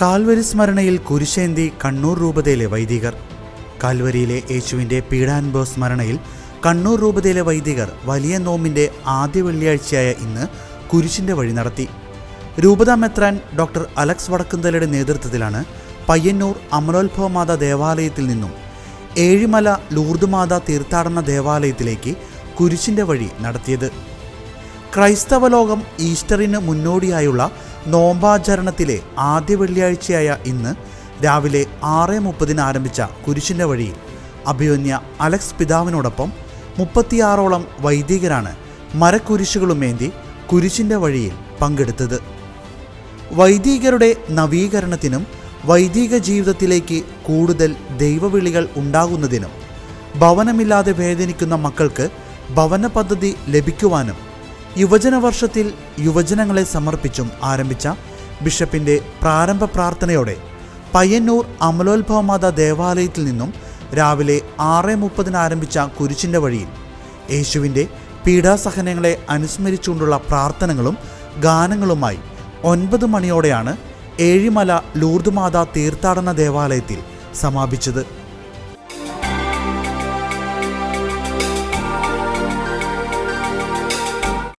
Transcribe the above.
Calvary സ്മരണയിൽ കുരിശേന്തി കണ്ണൂർ രൂപതയിലെ വൈദികർ. കാൽവരിയിലെ യേശുവിന്റെ പീഡാനുഭവ സ്മരണയിൽ കണ്ണൂർ രൂപതയിലെ വൈദികർ വലിയ നോമിന്റെ ആദ്യ വെള്ളിയാഴ്ചയായ ഇന്ന് കുരിശിന്റെ വഴി നടത്തി. രൂപതാ മെത്രാൻ ഡോക്ടർ അലക്സ് വടക്കുന്തലയുടെ നേതൃത്വത്തിലാണ് പയ്യന്നൂർ അമലോത്ഭവമാത ദേവാലയത്തിൽ നിന്നും ഏഴിമല ലൂർദുമാത തീർത്ഥാടന ദേവാലയത്തിലേക്ക് കുരിശിന്റെ വഴി നടത്തിയത്. ക്രൈസ്തവ ലോകം ഈസ്റ്ററിന് മുന്നോടിയായുള്ള നോമ്പാചരണത്തിലെ ആദ്യ വെള്ളിയാഴ്ചയായ ഇന്ന് രാവിലെ ആറ് മുപ്പതിന് ആരംഭിച്ച കുരിശിന്റെ വഴിയിൽ അഭിമന്യ അലക്സ് പിതാവിനോടൊപ്പം മുപ്പത്തിയാറോളം വൈദികരാണ് മരക്കുരിശുകളുമേന്തി കുരിശിന്റെ വഴിയിൽ പങ്കെടുത്തത്. വൈദികരുടെ നവീകരണത്തിനും വൈദിക ജീവിതത്തിലേക്ക് കൂടുതൽ ദൈവവിളികൾ ഉണ്ടാകുന്നതിനും ഭവനമില്ലാതെ വേദനിക്കുന്ന മക്കൾക്ക് ഭവന പദ്ധതി ലഭിക്കുവാനും യുവജന വർഷത്തിൽ യുവജനങ്ങളെ സമർപ്പിച്ചും ആരംഭിച്ച ബിഷപ്പിന്റെ പ്രാരംഭ പ്രാർത്ഥനയോടെ പയ്യന്നൂർ അമലോത്ഭവമാത ദേവാലയത്തിൽ നിന്നും രാവിലെ ആറ് മുപ്പതിന് ആരംഭിച്ച കുരിശിന്റെ വഴിയിൽ യേശുവിന്റെ പീഡാസഹനങ്ങളെ അനുസ്മരിച്ചുകൊണ്ടുള്ള പ്രാർത്ഥനകളും ഗാനങ്ങളുമായി ഒൻപത് മണിയോടെയാണ് ഏഴിമല ലൂർദ്മാതാ തീർത്ഥാടന ദേവാലയത്തിൽ സമാപിച്ചത്.